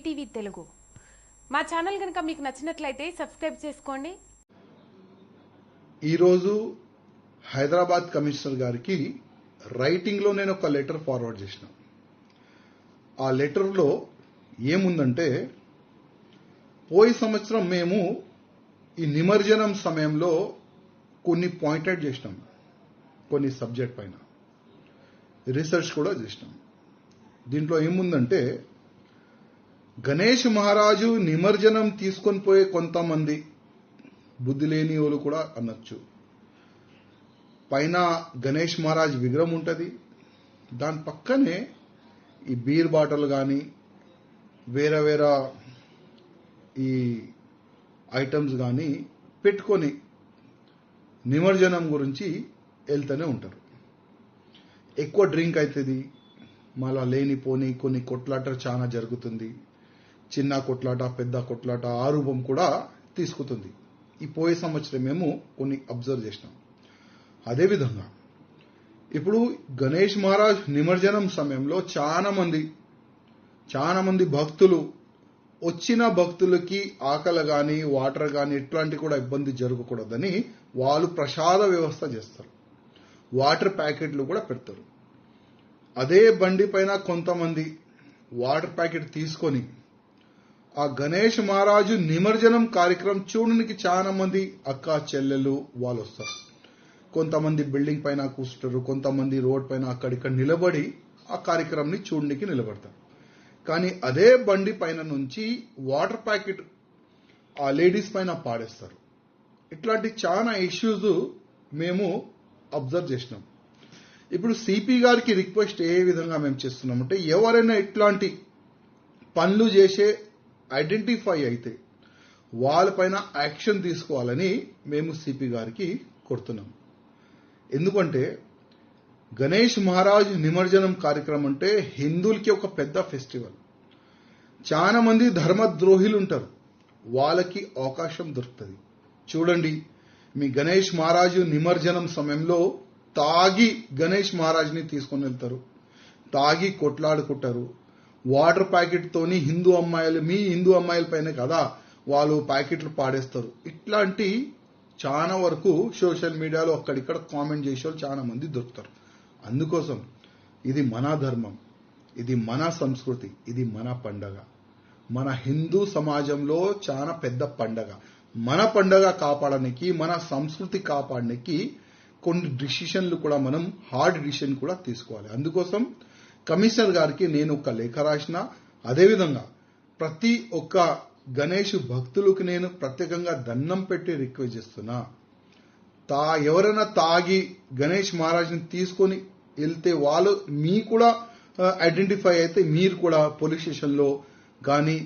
ETV Telugu. మా channel కనుక మీకు నచ్చినట్లయితే సబ్స్క్రైబ్ చేసుకోండి. ఈరోజు హైదరాబాద్ కమిషనర్ గారికి రైటింగ్లో నేను ఒక లెటర్ ఫార్వర్డ్ చేసిన. ఆ లెటర్లో ఏముందంటే పోయి సంవత్సరం మేము ఈ నిమజ్జనం సమయంలో కొన్ని పాయింటెడ్ చేసినాం. కొన్ని సబ్జెక్ట్ పైన. రీసెర్చ్ కూడా చేసినాం. దీంట్లో ఏముందంటే గణేష్ మహారాజు నిమజ్జనం తీసుకొని పోయే కొంతమంది బుద్ధి లేని వాళ్ళు కూడా అనొచ్చు. పైన గణేష్ మహారాజ్ విగ్రహం ఉంటుంది. దాని పక్కనే ఈ బీర్ బాటిల్ కానీ వేరే వేరే ఈ ఐటమ్స్ కానీ పెట్టుకొని నిమజ్జనం గురించి వెళ్తూనే ఉంటారు. ఎక్కువ డ్రింక్ అవుతుంది మళ్ళా లేనిపోని కొన్ని కొట్లాట చాలా జరుగుతుంది. చిన్న కొట్లాట పెద్ద కొట్లాట ఆ రూపం కూడా తీసుకుతుంది. ఈ పోయే సంవత్సరం మేము కొన్ని అబ్జర్వ్ చేసినాం. అదేవిధంగా ఇప్పుడు గణేష్ మహారాజ్ నిమజ్జనం సమయంలో చాలా మంది చాలా మంది భక్తులు వచ్చిన భక్తులకి ఆకలి కానీ వాటర్ కానీ ఇట్లాంటి కూడా ఇబ్బంది జరగకూడదని వాళ్ళు ప్రసాద వ్యవస్థ చేస్తారు. వాటర్ ప్యాకెట్లు కూడా పెడతారు. అదే బండి పైన కొంతమంది వాటర్ ప్యాకెట్ తీసుకొని ఆ గణేష్ మహారాజు నిమజ్జనం కార్యక్రమం చూడడానికి చాలా మంది అక్క చెల్లెలు వాళ్ళు వస్తారు. కొంతమంది బిల్డింగ్ పైన కూర్చుంటారు కొంతమంది రోడ్ పైన అక్కడిక్కడ నిలబడి ఆ కార్యక్రమాన్ని చూడడానికి నిలబడతారు. కానీ అదే బండి పైన నుంచి వాటర్ ప్యాకెట్ ఆ లేడీస్ పైన పాడేస్తారు ఇట్లాంటి చాలా ఇష్యూస్ మేము అబ్జర్వ్ చేసినాం. ఇప్పుడు సిపి గారికి రిక్వెస్ట్ ఏ విధంగా మేము చేస్తున్నామంటే ఎవరైనా ఇట్లాంటి పనులు చేసే ఐడెంటిఫై అయితే వాళ్ళపైన యాక్షన్ తీసుకోవాలని మేము సిపి గారికి కొడుతున్నాం ఎందుకంటే గణేష్ మహారాజ్ నిమజ్జనం కార్యక్రమం అంటే హిందువులకి ఒక పెద్ద ఫెస్టివల్. చాలా మంది ధర్మద్రోహిలు ఉంటారు. వాళ్ళకి అవకాశం దొరుకుతుంది. చూడండి మీ గణేష్ మహారాజు నిమజ్జనం సమయంలో తాగి గణేష్ మహారాజ్ని తీసుకొని వెళ్తారు. తాగి కొట్లాడుకుంటారు. వాటర్ ప్యాకెట్ తోని హిందూ అమ్మాయిలు మీ హిందూ అమ్మాయిల పైన కదా వాళ్ళు ప్యాకెట్లు పాడేస్తారు. ఇట్లాంటి చాలా వరకు సోషల్ మీడియాలో అక్కడిక్కడ కామెంట్ చేసే వాళ్ళు చాలా మంది దొరుకుతారు. అందుకోసం ఇది మన ధర్మం ఇది మన సంస్కృతి ఇది మన పండగ. మన హిందూ సమాజంలో చాలా పెద్ద పండగ. మన పండగ కాపాడడానికి మన సంస్కృతి కాపాడడానికి కొన్ని డిసిషన్లు కూడా మనం హార్డ్ డిసిషన్ కూడా తీసుకోవాలి. అందుకోసం కమిషనర్ గారికి నేను ఒక లేఖ రాసిన అదేవిధంగా ప్రతి ఒక్క గణేష్ భక్తులకు నేను ప్రత్యేకంగా దండం పెట్టి రిక్వెస్ట్ చేస్తున్నా. తా ఎవరైనా తాగి గణేష్ మహారాజ్ని తీసుకొని వెళ్తే వాళ్ళు మీ కూడా ఐడెంటిఫై అయితే మీరు కూడా పోలీస్ స్టేషన్లో కానీ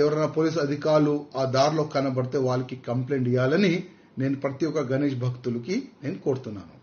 ఎవరైనా పోలీస్ అధికారులు ఆ దారిలో కనబడితే వాళ్ళకి కంప్లైంట్ ఇవ్వాలని నేను ప్రతి ఒక్క గణేష్ భక్తులకి నేను కోరుతున్నాను.